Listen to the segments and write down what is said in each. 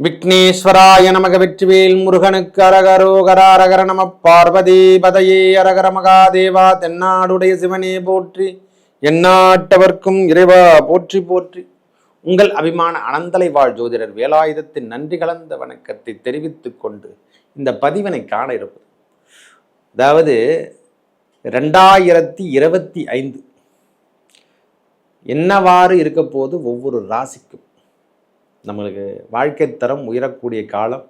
விக்னேஸ்வராய நமக வெற்றிவேல் முருகனுக்கு அரகரோகராரகர நம பார்வதி பதையே அரகர மகாதேவா தென்னாடுடைய சிவனே போற்றி எந்நாட்டவர்க்கும் இறைவா போற்றி போற்றி. உங்கள் அபிமான அனந்தலை வாழ் ஜோதிடர் வேலாயுதத்தின் நன்றி கலந்த வணக்கத்தை தெரிவித்துக் கொண்டு இந்த பதிவினை காண இருப்பது. அதாவது ரெண்டாயிரத்தி இருபத்தி ஐந்து. என்னவாறு இருக்க போது ஒவ்வொரு ராசிக்கும்? நம்மளுக்கு வாழ்க்கை தரம் உயரக்கூடிய காலம்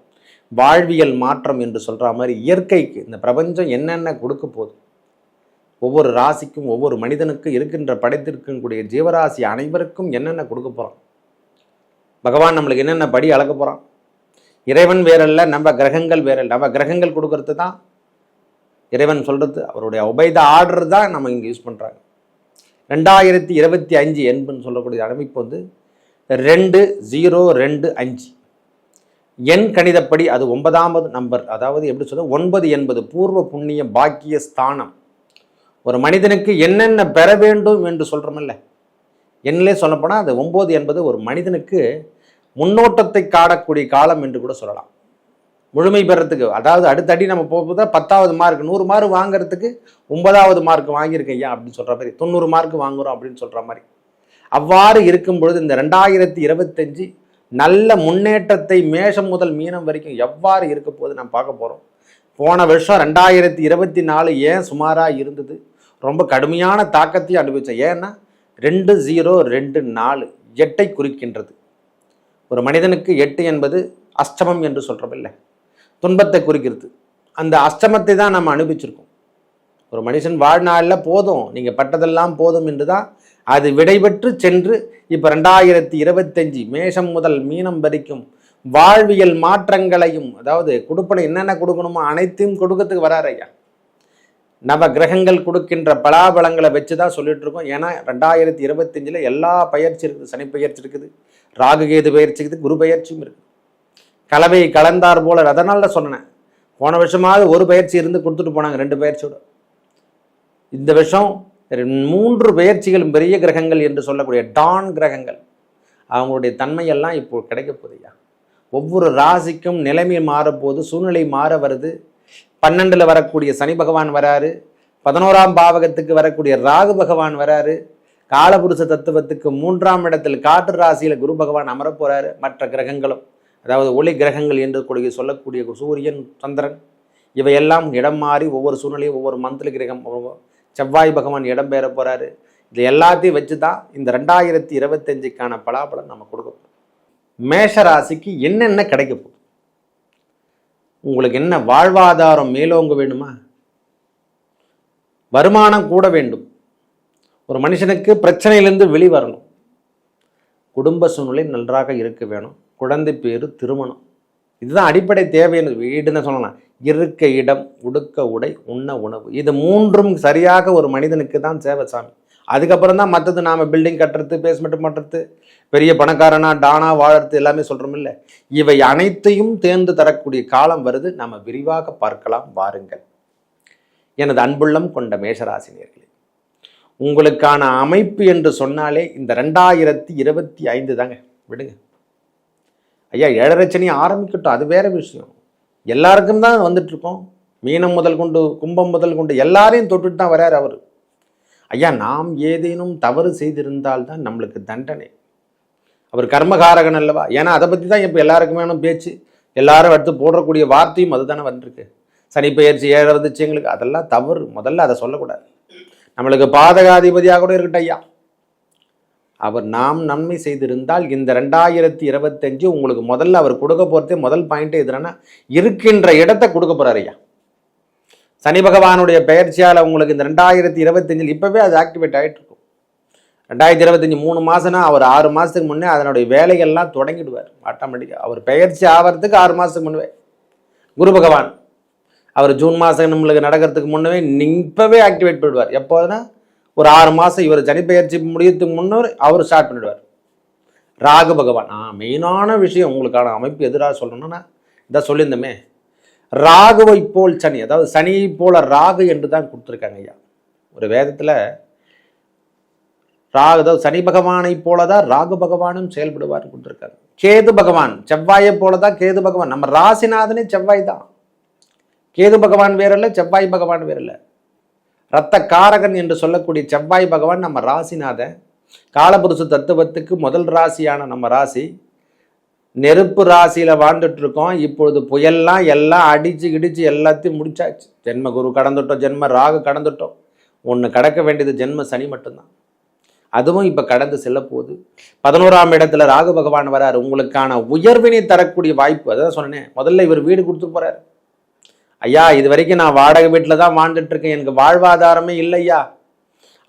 வாழ்வியல் மாற்றம் என்று சொல்கிற மாதிரி இயற்கைக்கு இந்த பிரபஞ்சம் என்னென்ன கொடுக்க போகுது? ஒவ்வொரு ராசிக்கும் ஒவ்வொரு மனிதனுக்கும் இருக்கின்ற படைத்திருக்கக்கூடிய ஜீவராசி அனைவருக்கும் என்னென்ன கொடுக்க போகிறான் பகவான் நம்மளுக்கு என்னென்ன படி அளக்க போகிறான் இறைவன் வேறல்ல நம்ம கிரகங்கள் வேறல்ல. நம்ம கிரகங்கள் கொடுக்கறது தான் இறைவன் சொல்கிறது அவருடைய உபைத ஆர்டர் தான் நம்ம இங்கே யூஸ் பண்ணுறாங்க ரெண்டாயிரத்தி இருபத்தி அஞ்சு என்புன்னு சொல்லக்கூடிய அமைப்பு வந்து ரெண்டு ஜீரோ ரெண்டு அஞ்சு எண் கணிதப்படி அது ஒன்பதாவது நம்பர் அதாவது எப்படி சொல்ல ஒன்பது என்பது பூர்வ புண்ணிய பாக்கிய ஸ்தானம். ஒரு மனிதனுக்கு என்னென்ன பெற வேண்டும் என்று சொல்கிறோமில்ல எண்ணிலே சொல்லப்போனால் அது ஒம்பது என்பது ஒரு மனிதனுக்கு முன்னோட்டத்தை காணக்கூடிய காலம் என்று கூட சொல்லலாம். முழுமை பெறத்துக்கு அதாவது அடுத்தடி நம்ம போகும்போது பத்தாவது மார்க் நூறு மார்க் வாங்குறதுக்கு ஒன்பதாவது மார்க் வாங்கியிருக்கேன் ஐயா அப்படின்னு சொல்கிற மாதிரி தொண்ணூறு மார்க் வாங்குறோம் அப்படின்னு சொல்கிற மாதிரி. அவ்வாறு இருக்கும் பொழுது இந்த ரெண்டாயிரத்தி இருபத்தஞ்சு நல்ல முன்னேற்றத்தை மேஷம் முதல் மீனம் வரைக்கும் எவ்வாறு இருக்க போது நம்ம பார்க்க போகிறோம் போன வருஷம் ரெண்டாயிரத்தி இருபத்தி நாலு ஏன் சுமாராக இருந்தது? ரொம்ப கடுமையான தாக்கத்தையும் அனுபவித்தேன் ஏன்னா ரெண்டு ஜீரோ ரெண்டு நாலு எட்டை குறிக்கின்றது. ஒரு மனிதனுக்கு எட்டு என்பது அஷ்டமம் என்று சொல்கிறோமில்ல துன்பத்தை குறிக்கிறது. அந்த அஷ்டமத்தை தான் நம்ம அனுபவிச்சிருக்கோம். ஒரு மனுஷன் வாழ்நாளில் போதும். நீங்கள் பட்டதெல்லாம் போதும் என்று தான் அது விடைபெற்று சென்று இப்போ ரெண்டாயிரத்தி இருபத்தஞ்சி மேஷம் முதல் மீனம் வரைக்கும் வாழ்வியல் மாற்றங்களையும் அதாவது கொடுப்பன என்னென்ன கொடுக்கணுமோ அனைத்தையும் கொடுக்கறதுக்கு வராரு ஐயா. நவ கிரகங்கள் கொடுக்கின்ற பலாபலங்களை வச்சு தான் சொல்லிட்டு இருக்கோம். ஏன்னா ரெண்டாயிரத்தி இருபத்தஞ்சில் எல்லா பயிற்சி இருக்குது. சனி பயிற்சி இருக்குது ராகுகேது பயிற்சி இருக்குது குரு பயிற்சியும் இருக்குது. கலவை கலந்தார் போல அதனால தான் சொன்னேன். போன வருஷமாவது ஒரு பயிற்சி இருந்து கொடுத்துட்டு போனாங்க ரெண்டு பயிற்சியோட. இந்த வருஷம் மூன்று பெயர்ச்சிகளும் பெரிய கிரகங்கள் என்று சொல்லக்கூடிய டான் கிரகங்கள். அவங்களுடைய தன்மையெல்லாம் இப்போ கிடைக்க போகுதுயா ஒவ்வொரு ராசிக்கும் நிலைமை மாறப்போது சூழ்நிலை மாற வருது. பன்னெண்டில் வரக்கூடிய சனி பகவான் வராரு. பதினோராம் பாவகத்துக்கு வரக்கூடிய ராகு பகவான் வராரு. காலபுருஷ தத்துவத்துக்கு மூன்றாம் இடத்தில் காற்று ராசியில் குரு பகவான் அமரப்போகிறாரு மற்ற கிரகங்களும் அதாவது ஒளி கிரகங்கள் என்று கூடிய சொல்லக்கூடிய சூரியன் சந்திரன் இவையெல்லாம் இடம் மாறி ஒவ்வொரு சூழ்நிலையும் ஒவ்வொரு மந்திர கிரகம் செவ்வாய் பகவான் இடம் பெற போகிறாரு இது எல்லாத்தையும் வச்சு தான் இந்த ரெண்டாயிரத்தி இருபத்தஞ்சுக்கான பலாபலம் நம்ம கொடுக்க போகிறோம் மேஷ ராசிக்கு என்னென்ன கிடைக்க போகுது? உங்களுக்கு என்ன வாழ்வாதாரம் மேலோங்க வேணுமா வருமானம் கூட வேண்டும். ஒரு மனுஷனுக்கு பிரச்சனையிலிருந்து வெளிவரணும் குடும்ப சூழ்நிலை நன்றாக இருக்க வேணும். குழந்தை பேர் திருமணம். இதுதான் அடிப்படை தேவைன்னு வீடுன்னு சொல்லலாம். இருக்க இடம் உடுக்க உடை உண்ண உணவு. இது மூன்றும் சரியாக ஒரு மனிதனுக்கு தான் சேவை சாமி. அதுக்கப்புறம் தான் மற்றது நாம் பில்டிங் கட்டுறது பேஸ்மெண்ட் பண்ணுறது பெரிய பணக்காரனா டானா வாழறது எல்லாமே சொல்கிறோம் இல்லை. இவை அனைத்தையும் தேர்ந்து தரக்கூடிய காலம் வருது. நம்ம விரிவாக பார்க்கலாம். வாருங்கள். எனது அன்புள்ளம் கொண்ட மேஷராசினியர்களே உங்களுக்கான அமைப்பு என்று சொன்னாலே இந்த ரெண்டாயிரத்தி இருபத்தி ஐந்து தாங்க. விடுங்க. ஐயா ஏழரை சனி ஆரம்பிக்கட்டும். அது வேற விஷயம். எல்லாருக்கும் தான் வந்துட்டுருக்கோம். மீனம் முதல் கொண்டு கும்பம் முதல் கொண்டு எல்லாரையும் தொட்டுட்டு தான் வராரு அவர். ஐயா நாம் ஏதேனும் தவறு செய்திருந்தால் தான் நம்மளுக்கு தண்டனை. அவர் கர்மகாரகன் அல்லவா? ஏன்னா அதை பற்றி தான் இப்போ எல்லாருக்குமே பேச்சு. எல்லாரும் எடுத்து போடக்கூடிய வார்த்தையும் அதுதானே வந்திருக்கு. சனி பெயர்ச்சி எங்களுக்கு. அதெல்லாம் தவறு. முதல்ல அதை சொல்லக்கூடாது. நம்மளுக்கு பாதகாதிபதியாக கூட இருக்கட்டும் ஐயா. அவர் நாம் நன்மை செய்திருந்தால் இந்த ரெண்டாயிரத்தி இருபத்தஞ்சு உங்களுக்கு முதல்ல அவர் கொடுக்க போகிறதே முதல் பாயிண்ட்டு எதுனா இருக்கின்ற இடத்த கொடுக்க போகிறார் ஐயா. சனி பகவானுடைய பெயர்ச்சியால் உங்களுக்கு இந்த ரெண்டாயிரத்தி இருபத்தஞ்சில் இப்போவே அது ஆக்டிவேட் ஆகிட்டுருக்கும் ரெண்டாயிரத்தி இருபத்தஞ்சி மூணு மாதம்னா அவர் ஆறு மாதத்துக்கு முன்னே அதனுடைய வேலைகள்லாம் தொடங்கிடுவார். ஆட்டோமேட்டிக்காக அவர் பெயர்ச்சி ஆகிறதுக்கு ஆறு மாதத்துக்கு முன்னே. குரு பகவான் அவர் ஜூன் மாதம் நம்மளுக்கு நடக்கிறதுக்கு முன்னவே இப்போவே ஆக்டிவேட் பண்ணிடுவார் எப்போதுனா ஒரு ஆறு மாதம் இவர் சனிப்பெயர்ச்சி முடியறதுக்கு முன்னர் அவர் ஸ்டார்ட் பண்ணிடுவார். ராகு பகவான். ஆ மெயினான விஷயம் உங்களுக்கான அமைப்பு எதிராக சொல்லணும்னா இதான் சொல்லியிருந்தோமே. ராகுவை போல் சனி அதாவது சனியை போல ராகு என்று தான் கொடுத்துருக்காங்க ஐயா. ஒரு வேதத்தில் ராகு சனி பகவானை போலதான் ராகு பகவானும் செயல்படுவார் கொடுத்துருக்காங்க. கேது பகவான் செவ்வாயை போலதான் கேது பகவான். நம்ம ராசிநாதனே செவ்வாய் தான். கேது பகவான் வேறல்ல செவ்வாய் பகவான் வேறல்ல. இரத்த காரகன் என்று சொல்லக்கூடிய செவ்வாய் பகவான் நம்ம ராசிநாதன் காலபுருஷ தத்துவத்துக்கு முதல் ராசியான நம்ம ராசி. நெருப்பு ராசியில் வாழ்ந்துட்டு இருக்கோம் இப்பொழுது புயல்லாம் எல்லாம் அடித்து இடித்து எல்லாத்தையும் முடிச்சாச்சு. ஜென்ம குரு கடந்துட்டோம் ஜென்ம ராகு கடந்துட்டோம். ஒன்று கடக்க வேண்டியது ஜென்ம சனி மட்டும்தான். அதுவும் இப்போ கடந்து செல்ல போகுது. பதினோராம் இடத்துல ராகு பகவான் வராரு. உங்களுக்கான உயர்வினை தரக்கூடிய வாய்ப்பு அதான் சொன்னேன் முதல்ல இவர் வீடு கொடுத்துட்டு போகிறார் ஐயா இது வரைக்கும் நான் வாடகை வீட்டில் தான் வாழ்ந்துட்டு இருக்கேன். எனக்கு வாழ்வாதாரமே இல்லையா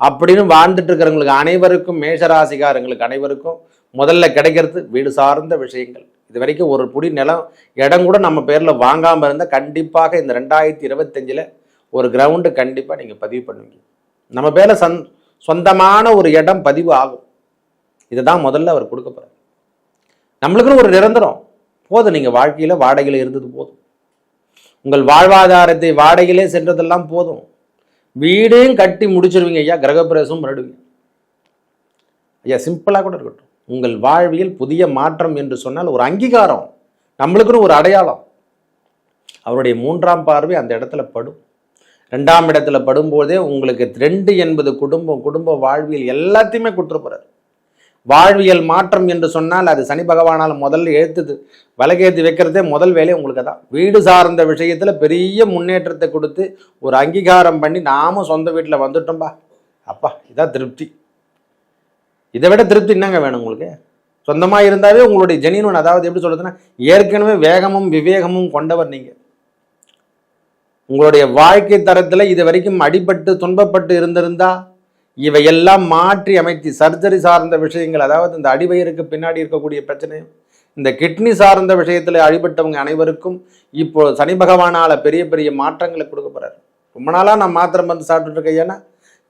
அப்படின்னு வாழ்ந்துட்டு இருக்கிறவங்களுக்கு அனைவருக்கும் மேஷராசிகாரங்களுக்கு அனைவருக்கும் முதல்ல கிடைக்கிறது வீடு சார்ந்த விஷயங்கள். இது வரைக்கும் ஒரு புடி நிலம் இடம் கூட நம்ம பேரில் வாங்காமல் இருந்தால் கண்டிப்பாக இந்த ரெண்டாயிரத்தி இருபத்தஞ்சில் ஒரு கிரவுண்டு கண்டிப்பாக நீங்கள் பதிவு பண்ணுவீங்க. நம்ம பேரில் சந் சொந்தமான ஒரு இடம் பதிவு ஆகும். இதுதான் முதல்ல அவர் கொடுக்க போகிறார் நம்மளுக்குன்னு ஒரு நிரந்தரம். போதும் நீங்கள் வாழ்க்கையில் வாடகையில் இருந்தது போதும். உங்கள் வாழ்வாதாரத்தை வாடகையிலே சென்றதெல்லாம் போதும். வீடையும் கட்டி முடிச்சிருவீங்க ஐயா கிரகப்பிரவேசம் பண்ணிடுவீங்க. ஐயா சிம்பிளாக கூட இருக்கட்டும். உங்கள் வாழ்வியல் புதிய மாற்றம் என்று சொன்னால் ஒரு அங்கீகாரம். நம்மளுக்குன்னு ஒரு அடையாளம். அவருடைய மூன்றாம் பார்வை அந்த இடத்துல படும். ரெண்டாம் இடத்துல படும்போதே உங்களுக்கு ரெண்டு என்பது குடும்பம் குடும்ப வாழ்வியல் எல்லாத்தையுமே கொடுத்துருப்பார் வாழ்வியல் மாற்றம் என்று சொன்னால் அது சனி பகவானால் முதல்ல எழுத்துது வலகேத்து வைக்கிறதே முதல் வேலையை உங்களுக்கு தான். வீடு சார்ந்த விஷயத்தில் பெரிய முன்னேற்றத்தை கொடுத்து ஒரு அங்கீகாரம் பண்ணி நாமும் சொந்த வீட்டில் வந்துட்டோம்பா. அப்பா இதான் திருப்தி. இதை விட திருப்தி என்னங்க வேணும் உங்களுக்கு? சொந்தமாக இருந்தாவே உங்களுடைய ஜெனியன் அதாவது எப்படி சொல்கிறதுன்னா ஏற்கனவே வேகமும் விவேகமும் கொண்டவர் நீங்கள் உங்களுடைய வாழ்க்கை தரத்தில் இது வரைக்கும் அடிபட்டு துன்பப்பட்டு இருந்திருந்தா இவையெல்லாம் மாற்றி அமைத்து சர்ஜரி சார்ந்த விஷயங்கள் அதாவது இந்த அடிவயிருக்கு பின்னாடி இருக்கக்கூடிய பிரச்சனை இந்த கிட்னி சார்ந்த விஷயத்தில் அடிபட்டவங்க அனைவருக்கும் இப்போ சனி பகவானால் பெரிய பெரிய மாற்றங்களை கொடுக்க போகிறார் ரொம்ப நாளாக நான் மாத்திரம் வந்து சாப்பிட்டுட்டு ஏன்னா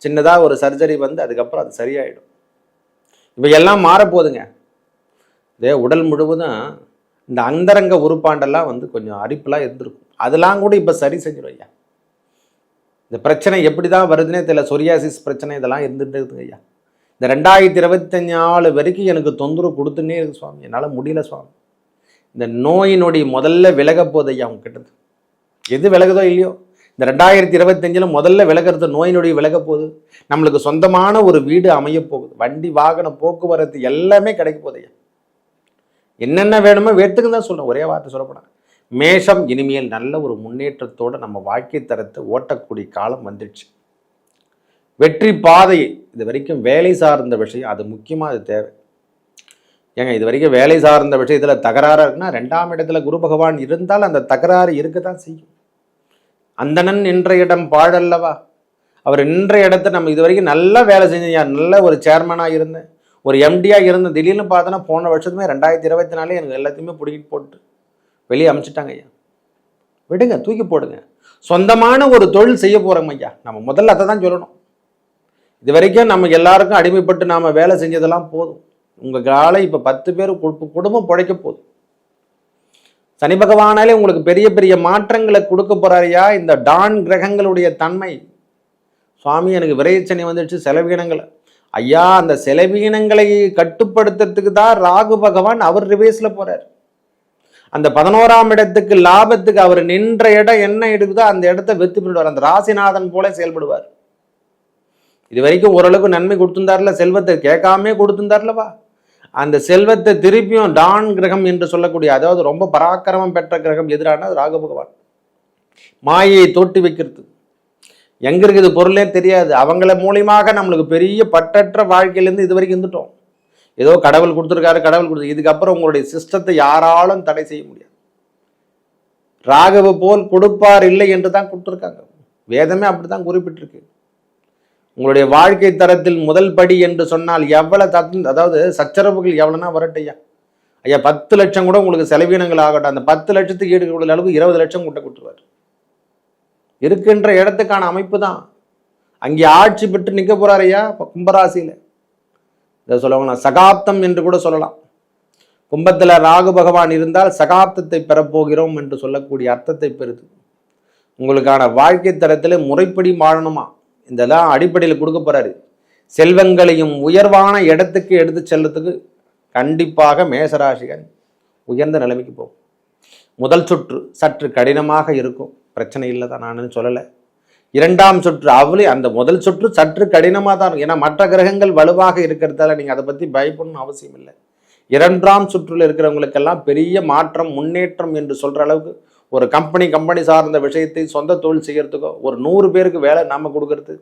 சின்னதாக ஒரு சர்ஜரி வந்து அதுக்கப்புறம் அது சரியாயிடும். இவையெல்லாம் மாறப்போகுதுங்க. இதே உடல் முழுவதும் இந்த அந்தரங்க உறுப்பாண்டெல்லாம் வந்து கொஞ்சம் அரிப்பெலாம் இருந்திருக்கும். அதெல்லாம் கூட இப்போ சரி செஞ்சிடும் ஐயா. இந்த பிரச்சனை எப்படி தான் வருதுன்னே தெரியல. சொரியாசிஸ் பிரச்சனை இதெல்லாம் இருந்துட்டு இருக்குங்க ஐயா. இந்த ரெண்டாயிரத்தி இருபத்தஞ்சு நாலு வரைக்கும் எனக்கு தொந்தரவு கொடுத்துன்னே இருக்கு சுவாமி. என்னால் முடியல சுவாமி. இந்த நோயினுடைய முதல்ல விலக போகுது ஐயா உங்ககிட்ட எது விலகுதோ இல்லையோ. இந்த ரெண்டாயிரத்தி இருபத்தஞ்சில் முதல்ல விலகிறது நோயினுடைய விலக போகுது. நம்மளுக்கு சொந்தமான ஒரு வீடு அமைய போகுது. வண்டி வாகனம் போக்குவரத்து எல்லாமே கிடைக்க போகுது ஐயா. என்னென்ன வேணுமோ வேட்டுக்கு தான் சொல்கிறேன் ஒரே வார்த்தை சொல்லப்படாது மேஷம் இனிமேல் நல்ல ஒரு முன்னேற்றத்தோடு நம்ம வாழ்க்கை தரத்தை ஓட்டக்கூடிய காலம் வந்துடுச்சு. வெற்றி பாதை இது வரைக்கும் வேலை சார்ந்த விஷயம் அது முக்கியமாக அது தேவை. ஏங்க இது வரைக்கும் வேலை சார்ந்த விஷயத்தில் தகராறுன்னா இருக்குன்னா ரெண்டாம் இடத்துல குரு பகவான் இருந்தால் அந்த தகராறு இருக்க தான் செய்யும். அந்தணன் நின்ற இடம் பாழல்லவா? அவர் நின்ற இடத்த நம்ம இது வரைக்கும் நல்லா வேலை செஞ்சேன் நல்ல ஒரு சேர்மனாக இருந்தேன். ஒரு எம்டியாக இருந்தேன். திடீர்னு பார்த்தோன்னா போன வருஷத்துமே ரெண்டாயிரத்தி இருபத்தி நாலே எனக்கு எல்லாத்தையுமே பிடிக்கிட்டு போட்டு. வெளியே அமைச்சிட்டாங்க ஐயா. விடுங்க தூக்கி போடுங்க. சொந்தமான ஒரு தொழில் செய்ய போகிறோம் ஐயா. நம்ம முதல்ல அதை தான் சொல்லணும். இது வரைக்கும் நம்ம எல்லாருக்கும் அடிமைப்பட்டு நாம் வேலை செஞ்சதெல்லாம் போதும். உங்கள் காலை இப்போ பத்து பேர் குடும்பம் பிழைக்க போதும். சனி பகவானாலே உங்களுக்கு பெரிய பெரிய மாற்றங்களை கொடுக்க போகிறாரியா இந்த டான் கிரகங்களுடைய தன்மை. சுவாமி எனக்கு விரைச்சனை வந்துடுச்சு செலவீனங்களை. ஐயா அந்த செலவீனங்களை கட்டுப்படுத்துறதுக்கு தான் ராகு பகவான் அவர் ரிவேஸில் போகிறார் அந்த பதினோராம் இடத்துக்கு லாபத்துக்கு அவர் நின்ற இடம் என்ன எடுக்குதோ அந்த இடத்த வெத்து பண்ணிடுவார் அந்த ராசிநாதன் போல செயல்படுவார். இது வரைக்கும் ஓரளவுக்கு நன்மை கொடுத்துருந்தார்ல செல்வத்தை கேட்காமே கொடுத்துருந்தார்லவா? அந்த செல்வத்தை திருப்பியும் டான் கிரகம் என்று சொல்லக்கூடிய அதாவது ரொம்ப பராக்கிரமம் பெற்ற கிரகம் எதிரான ராகு பகவான். மாயை தோட்டி வைக்கிறது. எங்க இருக்குது பொருளே தெரியாது. அவங்கள மூலியமாக நம்மளுக்கு பெரிய பட்டற்ற வாழ்க்கையிலேருந்து இது வரைக்கும் இருந்துட்டோம். ஏதோ கடவுள் கொடுத்துருக்காரு கடவுள் கொடுத்து இதுக்கப்புறம் உங்களுடைய சிஸ்டத்தை யாராலும் தடை செய்ய முடியாது. ராகவ போல் கொடுப்பார் இல்லை என்று தான் கொடுத்துருக்காங்க. வேதமே அப்படி தான் குறிப்பிட்டிருக்கு. உங்களுடைய வாழ்க்கை தரத்தில் முதல் படி என்று சொன்னால் எவ்வளோ தத் அதாவது சச்சரவுகள் எவ்வளோனா வரட்டையா? ஐயா பத்து லட்சம் கூட உங்களுக்கு செலவீனங்கள் ஆகட்டும். அந்த பத்து லட்சத்துக்கு ஈடுபடுற அளவுக்கு இருபது லட்சம் கூட்ட கொடுத்துருவார். இருக்கின்ற இடத்துக்கான அமைப்பு தான். அங்கே ஆட்சி பெற்று நிற்க போறார் ஐயா கும்பராசியில். இதை சொல்லுவாங்க சகாப்தம் என்று கூட சொல்லலாம். கும்பத்தில் ராகு பகவான் இருந்தால் சகாப்தத்தை பெறப்போகிறோம் என்று சொல்லக்கூடிய அர்த்தத்தை பெறுது. உங்களுக்கான வாழ்க்கை தரத்தில் முறைப்படி வாழணுமா? இதெல்லாம் அடிப்படையில் கொடுக்க போகிறாரு செல்வங்களையும் உயர்வான இடத்துக்கு எடுத்து செல்லத்துக்கு கண்டிப்பாக மேசராசிகன் உயர்ந்த நிலைமைக்கு போகும். முதல் சுற்று சற்று கடினமாக இருக்கும். பிரச்சனை இல்லை தான் நான் சொல்லலை. இரண்டாம் சுற்று அவளே அந்த முதல் சுற்று சற்று கடினமாக தான் இருக்கும் ஏன்னா மற்ற கிரகங்கள் வலுவாக இருக்கிறதால நீங்கள் அதை பற்றி பயப்படணும் அவசியம் இல்லை. இரண்டாம் சுற்றில் இருக்கிறவங்களுக்கெல்லாம் பெரிய மாற்றம் முன்னேற்றம் என்று சொல்கிற அளவுக்கு ஒரு கம்பெனி கம்பெனி சார்ந்த விஷயத்தை சொந்த தொழில் செய்கிறதுக்கோ ஒரு நூறு பேருக்கு வேலை நாம் கொடுக்கறது.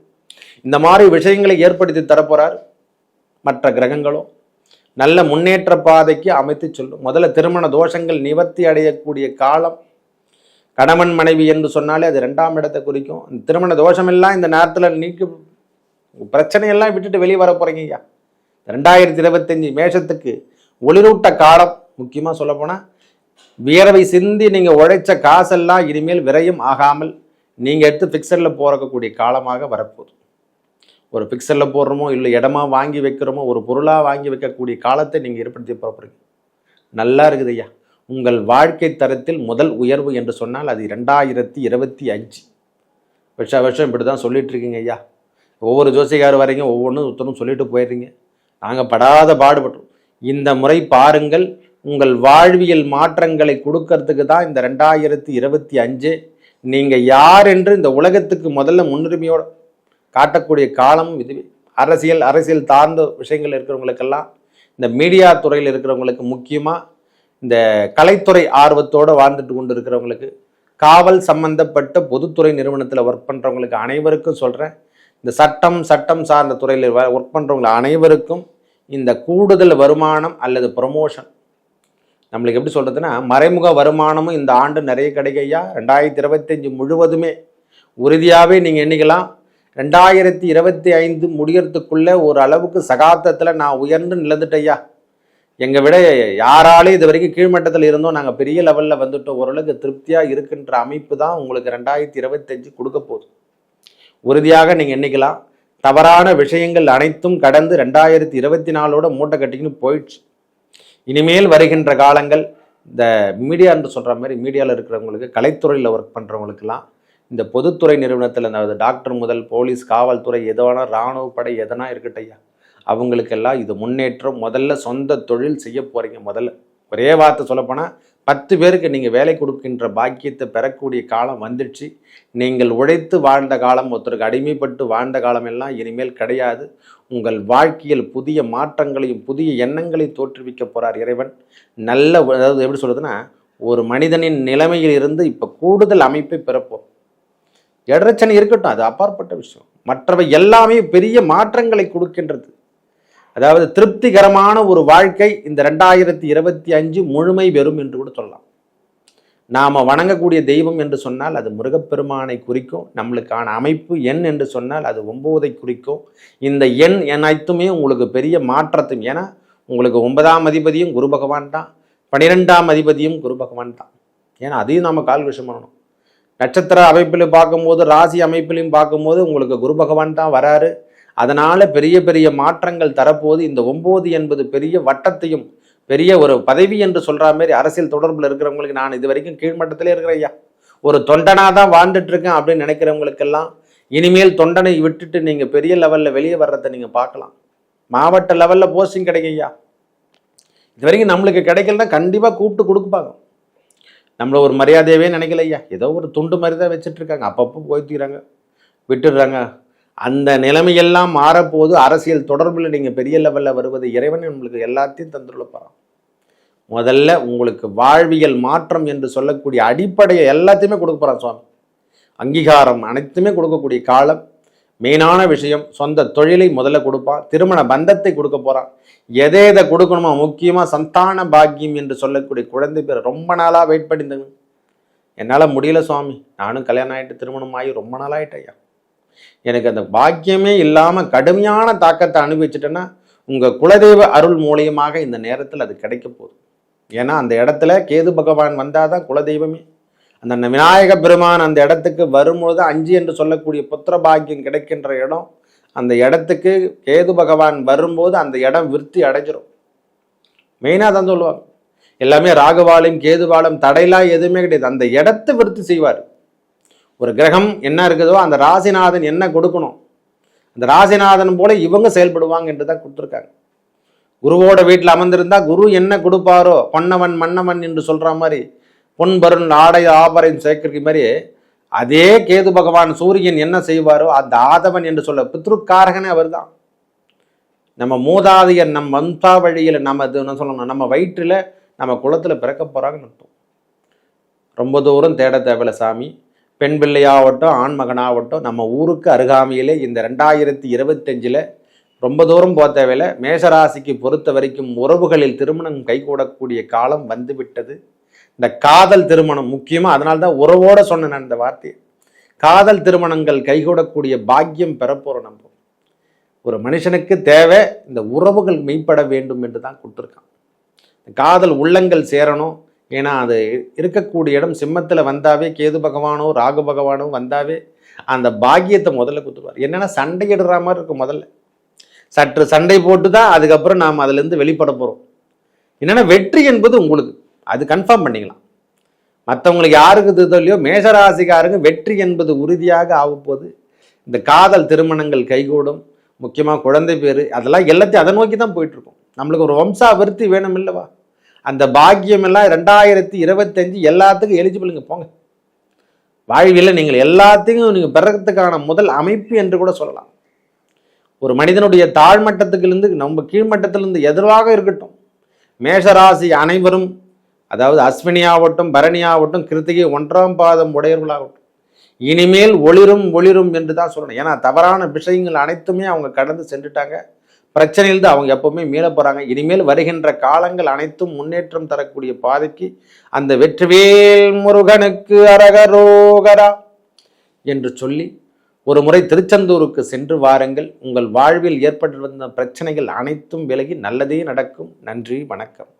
இந்த மாதிரி விஷயங்களை ஏற்படுத்தி தரப்போகிறார் மற்ற கிரகங்களும் நல்ல முன்னேற்ற பாதைக்கு அமைத்து சொல்லும். முதல்ல திருமண தோஷங்கள் நிவர்த்தி அடையக்கூடிய காலம் கணவன் மனைவி என்று சொன்னாலே அது ரெண்டாம் இடத்தை குறிக்கும். திருமண தோஷமெல்லாம் இந்த நேரத்தில் நீக்கி பிரச்சனையெல்லாம் விட்டுட்டு வெளியே வர போகிறீங்க ஐயா. ரெண்டாயிரத்தி இருபத்தஞ்சி மேஷத்துக்கு ஒளிரூட்ட காலம் முக்கியமாக சொல்லப்போனால் வியர்வை சிந்தி நீங்கள் உழைச்ச காசெல்லாம் இனிமேல் விரையும் ஆகாமல் நீங்கள் எடுத்து ஃபிக்சரில் போறக்கக்கூடிய காலமாக வரப்போகுது. ஒரு பிக்சரில் போடுறோமோ இல்லை இடமா வாங்கி வைக்கிறோமோ ஒரு பொருளாக வாங்கி வைக்கக்கூடிய காலத்தை நீங்கள் ஏற்படுத்தி போகிறீங்க நல்லா இருக்குது ஐயா. உங்கள் வாழ்க்கை தரத்தில் முதல் உயர்வு என்று சொன்னால் அது ரெண்டாயிரத்தி இருபத்தி அஞ்சு வருஷ வருஷம் இப்படி தான் சொல்லிட்டு இருக்கீங்க ஐயா. ஒவ்வொரு ஜோசிகார் வரைக்கும் ஒவ்வொன்றும் ஒருத்தரும் சொல்லிட்டு போயிடுறீங்க. நாங்கள் படாத பாடுபட்டோம். இந்த முறை பாருங்கள் உங்கள் வாழ்வியல் மாற்றங்களை கொடுக்கறதுக்கு தான் இந்த ரெண்டாயிரத்தி இருபத்தி அஞ்சு நீங்கள் யார் என்று இந்த உலகத்துக்கு முதல்ல முன்னுரிமையோடு காட்டக்கூடிய காலமும் இதுவே அரசியல் அரசியல் சார்ந்த விஷயங்கள் இருக்கிறவங்களுக்கெல்லாம் இந்த மீடியா துறையில் இருக்கிறவங்களுக்கு முக்கியமாக இந்த கலைத்துறை ஆர்வத்தோடு வாழ்ந்துட்டு கொண்டு இருக்கிறவங்களுக்கு காவல் சம்பந்தப்பட்ட பொதுத்துறை நிறுவனத்தில் ஒர்க் பண்ணுறவங்களுக்கு அனைவருக்கும் சொல்கிறேன் இந்த சட்டம் சட்டம் சார்ந்த துறையில் ஒர்க் பண்ணுறவங்க அனைவருக்கும் இந்த கூடுதல் வருமானம் அல்லது ப்ரொமோஷன் நம்மளுக்கு எப்படி சொல்கிறதுன்னா மறைமுக வருமானமும் இந்த ஆண்டு நிறைய கிடைக்கையா ரெண்டாயிரத்தி இருபத்தஞ்சி முழுவதுமே உறுதியாகவே நீங்கள் எண்ணிக்கலாம். ரெண்டாயிரத்தி இருபத்தி ஐந்து முடியறதுக்குள்ளே ஒரு அளவுக்கு சகாப்தத்தில் நான் உயர்ந்து நிலந்துட்டையா எங்கள் விட யாராலே இது வரைக்கும் கீழ்மட்டத்தில் இருந்தோம். நாங்கள் பெரிய லெவலில் வந்துட்டோம். ஓரளவுக்கு திருப்தியாக இருக்கின்ற அமைப்பு தான் உங்களுக்கு ரெண்டாயிரத்தி இருபத்தஞ்சு கொடுக்க போகுது. உறுதியாக நீங்கள் எண்ணிக்கலாம். தவறான விஷயங்கள் அனைத்தும் கடந்து ரெண்டாயிரத்தி இருபத்தி நாலோட மூட்டை கட்டிக்கின்னு போயிடுச்சு. இனிமேல் வருகின்ற காலங்கள் இந்த மீடியா என்று சொல்கிற மாதிரி மீடியாவில் இருக்கிறவங்களுக்கு கலைத்துறையில் ஒர்க் பண்ணுறவங்களுக்கெல்லாம் இந்த பொதுத்துறை நிறுவனத்தில் அதாவது டாக்டர் முதல் போலீஸ் காவல்துறை எதுவான இராணுவ படை எதனா இருக்கட்டையா அவங்களுக்கெல்லாம் இது முன்னேற்றம். முதல்ல சொந்த தொழில் செய்ய போகிறீங்க முதல்ல. ஒரே வார்த்தை சொல்லப்போனால் பத்து பேருக்கு நீங்கள் வேலை கொடுக்கின்ற பாக்கியத்தை பெறக்கூடிய காலம் வந்துடுச்சு. நீங்கள் உழைத்து வாழ்ந்த காலம் ஒருத்தருக்கு அடிமைப்பட்டு வாழ்ந்த காலம் எல்லாம் இனிமேல் கிடையாது. உங்கள் வாழ்க்கையில் புதிய மாற்றங்களையும் புதிய எண்ணங்களையும் தோற்றுவிக்க போகிறார் இறைவன். நல்ல அதாவது எப்படி சொல்கிறதுன்னா ஒரு மனிதனின் நிலைமையில் இருந்து இப்போ கூடுதல் அமைப்பை பெறப்போம் இடரச்சனை இருக்கட்டும் அது அப்பாற்பட்ட விஷயம். மற்றவை எல்லாமே பெரிய மாற்றங்களை கொடுக்கின்றது. அதாவது திருப்திகரமான ஒரு வாழ்க்கை இந்த ரெண்டாயிரத்தி இருபத்தி அஞ்சு முழுமை பெறும் என்று கூட சொல்லலாம். நாம் வணங்கக்கூடிய தெய்வம் என்று சொன்னால் அது முருகப்பெருமானை குறிக்கும் நம்மளுக்கான அமைப்பு எண் என்று சொன்னால் அது ஒம்போதை குறிக்கும். இந்த எண் அனைத்துமே உங்களுக்கு பெரிய மாற்றத்தையும் ஏன்னா உங்களுக்கு ஒன்பதாம் அதிபதியும் குரு பகவான் தான் பனிரெண்டாம் அதிபதியும் குரு பகவான் தான். ஏன்னா அதையும் நாம் கால்குலேஷன் பண்ணணும். நட்சத்திர அமைப்பிலையும் பார்க்கும்போது ராசி அமைப்பிலையும் பார்க்கும்போது உங்களுக்கு குரு பகவான் தான் வராரு. அதனால் பெரிய பெரிய மாற்றங்கள் தரப்போது இந்த ஒம்பது என்பது பெரிய வட்டத்தையும் பெரிய ஒரு பதவி என்று சொல்கிற மாதிரி அரசியல் தொடர்பில் இருக்கிறவங்களுக்கு நான் இது வரைக்கும் கீழ்மட்டத்திலே இருக்கிறேன் ஐயா. ஒரு தொண்டனாக தான் வாழ்ந்துட்டு இருக்கேன் அப்படின்னு நினைக்கிறவங்களுக்கெல்லாம் இனிமேல் தொண்டனை விட்டுட்டு நீங்கள் பெரிய லெவலில் வெளியே வர்றதை நீங்கள் பார்க்கலாம். மாவட்ட லெவலில் போஸ்டிங் கிடைக்கும் ஐயா. இது வரைக்கும் நம்மளுக்கு கிடைக்கலன்னா கண்டிப்பாக கூப்பிட்டு கொடுப்பாங்க நம்மளை ஒரு மரியாதையவே நினைக்கல ஐயா. ஏதோ ஒரு துண்டு மாதிரி தான் வச்சுட்டு இருக்காங்க. அப்பப்போ போய்த்துக்கிறாங்க விட்டுடுறாங்க. அந்த நிலைமையெல்லாம் மாறப்போது அரசியல் தொடர்பில் நீங்கள் பெரிய லெவலில் வருவது இறைவன் உங்களுக்கு எல்லாத்தையும் தந்துள்ள போகிறான் முதல்ல உங்களுக்கு வாழ்வியல் மாற்றம் என்று சொல்லக்கூடிய அடிப்படையை எல்லாத்தையுமே கொடுக்க போகிறான் சுவாமி. அங்கீகாரம் அனைத்துமே கொடுக்கக்கூடிய காலம் மெயினான விஷயம் சொந்த தொழிலை முதல்ல கொடுப்பான் திருமண பந்தத்தை கொடுக்க போகிறான் எதை எதை கொடுக்கணுமோ முக்கியமாக சந்தான பாக்கியம் என்று சொல்லக்கூடிய குழந்தை பேர் ரொம்ப நாளாக வெயிட் பண்ணியிருந்தேங்க என்னால் முடியல சுவாமி. நானும் கல்யாணம் ஆகிட்டு திருமணம் ஆகி ரொம்ப நாளாகிட்டேன் எனக்கு அந்த பாக்கியமே இல்லாமல் கடுமையான தாக்கத்தை அனுபவிச்சிட்டேன்னா உங்கள் குலதெய்வ அருள் மூலியமாக இந்த நேரத்தில் அது கிடைக்க போகுது. ஏன்னா அந்த இடத்துல கேது பகவான் வந்தால் தான் குலதெய்வமே. அந்த விநாயக பெருமான் அந்த இடத்துக்கு வரும்பொழுது அஞ்சு என்று சொல்லக்கூடிய புத்திர பாக்கியம் கிடைக்கின்ற இடம் அந்த இடத்துக்கு கேது பகவான் வரும்போது அந்த இடம் விருத்தி அடைஞ்சிரும். மெயினாக தான் சொல்லுவாங்க. எல்லாமே ராகுவாலையும் கேதுவாலும் தடையெல்லாம் எதுவுமே கிடையாது. அந்த இடத்தை விருத்தி செய்வார். ஒரு கிரகம் என்ன இருக்குதோ அந்த ராசிநாதன் என்ன கொடுக்கணும்? அந்த ராசிநாதன் போல இவங்க செயல்படுவாங்க என்று தான் கொடுத்துருக்காங்க. குருவோட வீட்டில் அமர்ந்திருந்தா குரு என்ன கொடுப்பாரோ? பொன்னவன் மன்னவன் என்று சொல்கிற மாதிரி பொன்பருள் ஆடை ஆபரையும் சேர்க்கிற மாதிரி அதே கேது பகவான் சூரியன் என்ன செய்வாரோ அந்த ஆதவன் என்று சொல்ல பித்ருக்காரகனே அவர்தான். நம்ம மூதாதையர் நம் வம்சா வழியில் நம்ம இது என்ன சொல்லணும்? நம்ம வயிற்றில் நம்ம குளத்தில் பிறக்க போகிறாங்கன்னு ரொம்ப தூரம் தேட தேவையில்ல சாமி. பெண் பிள்ளையாகட்டும் ஆண் மகனாகட்டும் நம்ம ஊருக்கு அருகாமையிலே இந்த ரெண்டாயிரத்தி இருபத்தஞ்சில் ரொம்ப தூரம் போக தேவையில்ல. மேஷராசிக்கு பொறுத்த வரைக்கும் உறவுகளில் திருமணம் கைகூடக்கூடிய காலம் வந்துவிட்டது. இந்த காதல் திருமணம் முக்கியமாக அதனால்தான் தான் சொன்னேன் நான் இந்த வார்த்தையை. காதல் திருமணங்கள் கைகூடக்கூடிய பாக்கியம் பெறப்போகிறோம் நம்ம. ஒரு மனுஷனுக்கு தேவை இந்த உறவுகள் மெய்ப்பட வேண்டும் என்று தான் கொடுத்துருக்கான். காதல் உள்ளங்கள் சேரணும். ஏன்னா அது இருக்கக்கூடிய இடம் சிம்மத்தில் வந்தாவே கேது பகவானோ ராகு பகவானோ வந்தாவே அந்த பாக்கியத்தை முதல்ல கொடுத்துருவார் என்னென்னா சண்டையிடுற மாதிரி இருக்கும் முதல்ல. சற்று சண்டை போட்டு தான் அதுக்கப்புறம் நாம் அதுலேருந்து வெளிப்பட போகிறோம் என்னென்னா வெற்றி என்பது உங்களுக்கு. அது கன்ஃபார்ம் பண்ணிக்கலாம். மற்றவங்களுக்கு யாருக்கு தெரிதலையோ மேஷராசிக்காரங்க வெற்றி என்பது உறுதியாக ஆகப்போகுது. இந்த காதல் திருமணங்கள் கைகூடும். முக்கியமாக குழந்தை பேர் அதெல்லாம் எல்லாத்தையும் அதை நோக்கி தான் போயிட்டுருக்கோம் நம்மளுக்கு ஒரு வம்சா விருத்தி வேணும் இல்லைவா? அந்த பாக்கியம் எல்லாம் ரெண்டாயிரத்தி இருபத்தஞ்சு எல்லாத்துக்கும் எலிஜிபிளுங்க போங்க. வாழ்வியில் நீங்கள் எல்லாத்தையும் நீங்கள் பெறத்துக்கான முதல் அமைப்பு என்று கூட சொல்லலாம். ஒரு மனிதனுடைய தாழ்மட்டத்துக்கிலிருந்து நம்ம கீழ்மட்டத்திலிருந்து எதிராக இருக்கட்டும். மேஷராசி அனைவரும் அதாவது அஸ்வினி ஆகட்டும் பரணி ஆகட்டும் கிருத்திகை ஒன்றாம் பாதம் உடையவர்களாகட்டும். இனிமேல் ஒளிரும் ஒளிரும் என்று தான் சொல்லணும். ஏன்னா தவறான விஷயங்கள் அனைத்துமே அவங்க கடந்து சென்றுட்டாங்க. பிரச்சனையிலிருந்து அவங்க எப்பவுமே மீள போகிறாங்க இனிமேல் வருகின்ற காலங்கள் அனைத்தும் முன்னேற்றம் தரக்கூடிய பாதைக்கு அந்த வெற்றிவேல் முருகனுக்கு அரகரோகரா என்று சொல்லி ஒரு முறை திருச்செந்தூருக்கு சென்று வாருங்கள். உங்கள் வாழ்வில் ஏற்பட்டு வந்த பிரச்சனைகள் அனைத்தும் விலகி நல்லதே நடக்கும். நன்றி வணக்கம்.